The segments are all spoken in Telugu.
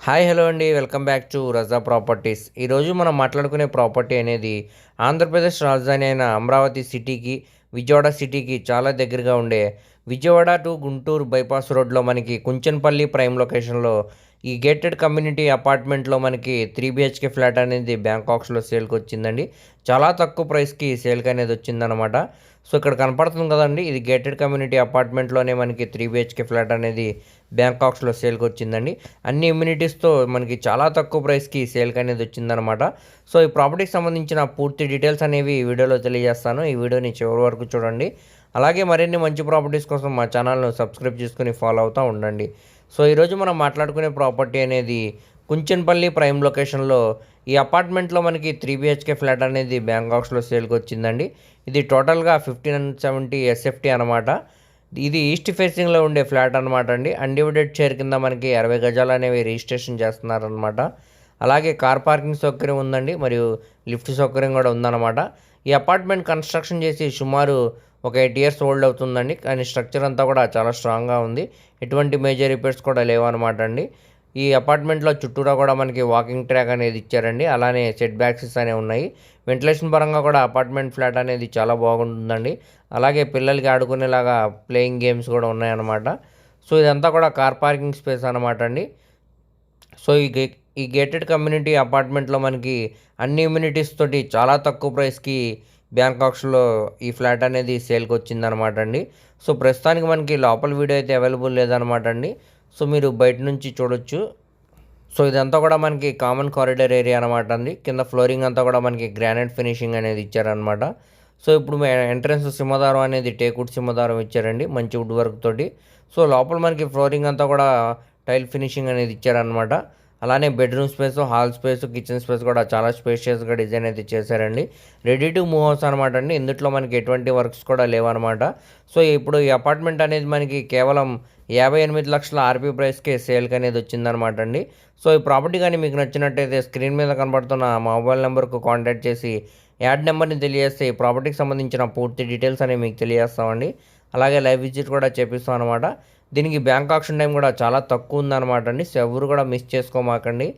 హాయ్ హలో అండి. Welcome back to Raza properties. ఈరోజు మనం మాట్లాడుకునే ప్రాపర్టీ అనేది ఆంధ్రప్రదేశ్ రాజధాని అయిన అమరావతి సిటీకి విజయవాడ సిటీకి చాలా దగ్గరగా ఉండే విజయవాడ టు గుంటూరు బైపాస్ రోడ్లో మనకి కుంచన్పల్లి ప్రైమ్ లొకేషన్లో ఈ గేటెడ్ కమ్యూనిటీ అపార్ట్మెంట్లో మనకి త్రీ బిహెచ్కే ఫ్లాట్ అనేది బ్యాంకాక్స్లో సేల్కి వచ్చిందండి. చాలా తక్కువ ప్రైస్కి సేల్కి అనేది వచ్చిందనమాట సో ఇక్కడ కనపడుతుంది కదండి ఇది గేటెడ్ కమ్యూనిటీ అపార్ట్మెంట్లోనే మనకి త్రీ బిహెచ్కే ఫ్లాట్ అనేది బ్యాంకాక్స్లో సేల్కి వచ్చిందండి. అన్ని ఇమ్యూనిటీస్తో మనకి చాలా తక్కువ ప్రైస్కి సేల్కి అనేది వచ్చిందనమాట సో ఈ ప్రాపర్టీకి సంబంధించిన పూర్తి డీటెయిల్స్ అనేవి ఈ వీడియోలో తెలియజేస్తాను. ఈ వీడియోని చివరి వరకు చూడండి. అలాగే మరిన్ని మంచి ప్రాపర్టీస్ కోసం మా ఛానల్ను సబ్స్క్రైబ్ చేసుకుని ఫాలో అవుతూ ఉండండి. సో ఈరోజు మనం మాట్లాడుకునే ప్రాపర్టీ అనేది కుంచెన్పల్లి ప్రైమ్ లొకేషన్లో ఈ అపార్ట్మెంట్లో మనకి త్రీ బిహెచ్కే ఫ్లాట్ అనేది బ్యాంకాక్స్లో సేల్కి వచ్చిందండి. ఇది టోటల్గా ఫిఫ్టీన్ సెవెంటీ ఎస్ఎఫ్టీ అనమాట ఇది ఈస్ట్ ఫేసింగ్లో ఉండే ఫ్లాట్ అనమాట అండి. అన్డివిడెడ్ షేర్ కింద మనకి అరవై గజాలు అనేవి రిజిస్ట్రేషన్ చేస్తున్నారనమాట అలాగే కార్ పార్కింగ్ సౌకర్యం ఉందండి. మరియు లిఫ్ట్ సౌకర్యం కూడా ఉందన్నమాట. ఈ అపార్ట్మెంట్ కన్స్ట్రక్షన్ చేసి సుమారు ఒక ఎయిట్ ఇయర్స్ ఓల్డ్ అవుతుందండి. కానీ స్ట్రక్చర్ అంతా కూడా చాలా స్ట్రాంగ్గా ఉంది. ఎటువంటి మేజర్ రిపేర్స్ కూడా లేవన్నమాట అండి. ఈ అపార్ట్మెంట్లో చుట్టూరా కూడా మనకి వాకింగ్ ట్రాక్ అనేది ఇచ్చారండి. అలానే సెట్ బ్యాక్సెస్ అనేవి ఉన్నాయి. వెంటిలేషన్ పరంగా కూడా అపార్ట్మెంట్ ఫ్లాట్ అనేది చాలా బాగుంటుందండి. అలాగే పిల్లలకి ఆడుకునేలాగా ప్లేయింగ్ గేమ్స్ కూడా ఉన్నాయన్నమాట. సో ఇదంతా కూడా కార్ పార్కింగ్ స్పేస్ అనమాట అండి. సో ఈ గే ఈ గేటెడ్ కమ్యూనిటీ అపార్ట్మెంట్లో మనకి అన్ని ఇమ్యూనిటీస్ తోటి చాలా తక్కువ ప్రైస్కి బ్యాంకాక్స్లో ఈ ఫ్లాట్ అనేది సేల్కి వచ్చిందనమాట అండి. సో ప్రస్తుతానికి మనకి లోపల వీడియో అయితే అవైలబుల్ లేదనమాట అండి. సో మీరు బయట నుంచి చూడొచ్చు. సో ఇదంతా కూడా మనకి కామన్ కారిడార్ ఏరియా అనమాట అండి. కింద ఫ్లోరింగ్ అంతా కూడా మనకి గ్రానైట్ ఫినిషింగ్ అనేది ఇచ్చారనమాట సో ఇప్పుడు ఎంట్రన్స్ సింహదారం అనేది టేకుడ్ సింహదారం ఇచ్చారండి మంచి వుడ్ వర్క్ తోటి. సో లోపల మనకి ఫ్లోరింగ్ అంతా కూడా టైల్ ఫినిషింగ్ అనేది ఇచ్చారనమాట అలానే bedroom space hall space kitchen space కూడా చాలా స్పేషియస్గా డిజైన్ అయితే చేశారండి. రెడీ టు మూవ్ హౌస్ అనమాట అండి. ఇందులో మనకి ఎటువంటి వర్క్స్ కూడా లేవన్నమాట. సో ఇప్పుడు ఈ అపార్ట్మెంట్ అనేది మనకి కేవలం యాభై ఎనిమిది లక్షల ఆర్పీ ప్రైస్కే సేల్కి అనేది వచ్చిందనమాట అండి. సో ఈ ప్రాపర్టీ కానీ మీకు నచ్చినట్టయితే స్క్రీన్ మీద కనబడుతున్న మొబైల్ నెంబర్కు కాంటాక్ట్ చేసి యాడ్ నెంబర్ని తెలియజేస్తే ఈ ప్రాపర్టీకి సంబంధించిన పూర్తి డీటెయిల్స్ అనేవి మీకు తెలియజేస్తామండి. అలాగే లైవ్ విజిట్ కూడా చేపిస్తాం అనమాట దీనికి బ్యాంక్ ఆప్షన్ టైం కూడా చాలా తక్కువ ఉందన్నమాట అండి. సో ఎవరు కూడా మిస్ చేసుకోమాకండి.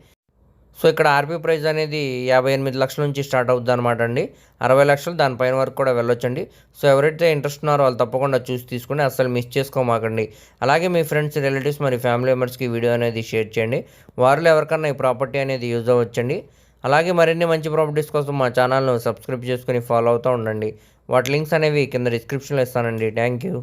సో ఇక్కడ ఆర్పీ ప్రైస్ అనేది యాభై ఎనిమిది లక్షల నుంచి స్టార్ట్ అవుద్ది అనమాట అండి. అరవై లక్షలు దానిపైన వరకు కూడా వెళ్ళొచ్చండి. సో ఎవరైతే ఇంట్రెస్ట్ ఉన్నారో వాళ్ళు తప్పకుండా చూసి తీసుకుని అసలు మిస్ చేసుకోమాకండి. అలాగే మీ ఫ్రెండ్స్ రిలేటివ్స్ మరి ఫ్యామిలీ మెంబర్స్కి వీడియో అనేది షేర్ చేయండి. వారిలో ఎవరికన్నా ఈ ప్రాపర్టీ అనేది యూజ్ అవ్వచ్చండి. అలాగే మరిన్ని మంచి ప్రాపర్టీస్ కోసం మా ఛానల్ను సబ్స్క్రైబ్ చేసుకుని ఫాలో అవుతూ ఉండండి. వాటి లింక్స్ అనేవి కింద డిస్క్రిప్షన్లో ఇస్తానండి. Thank you.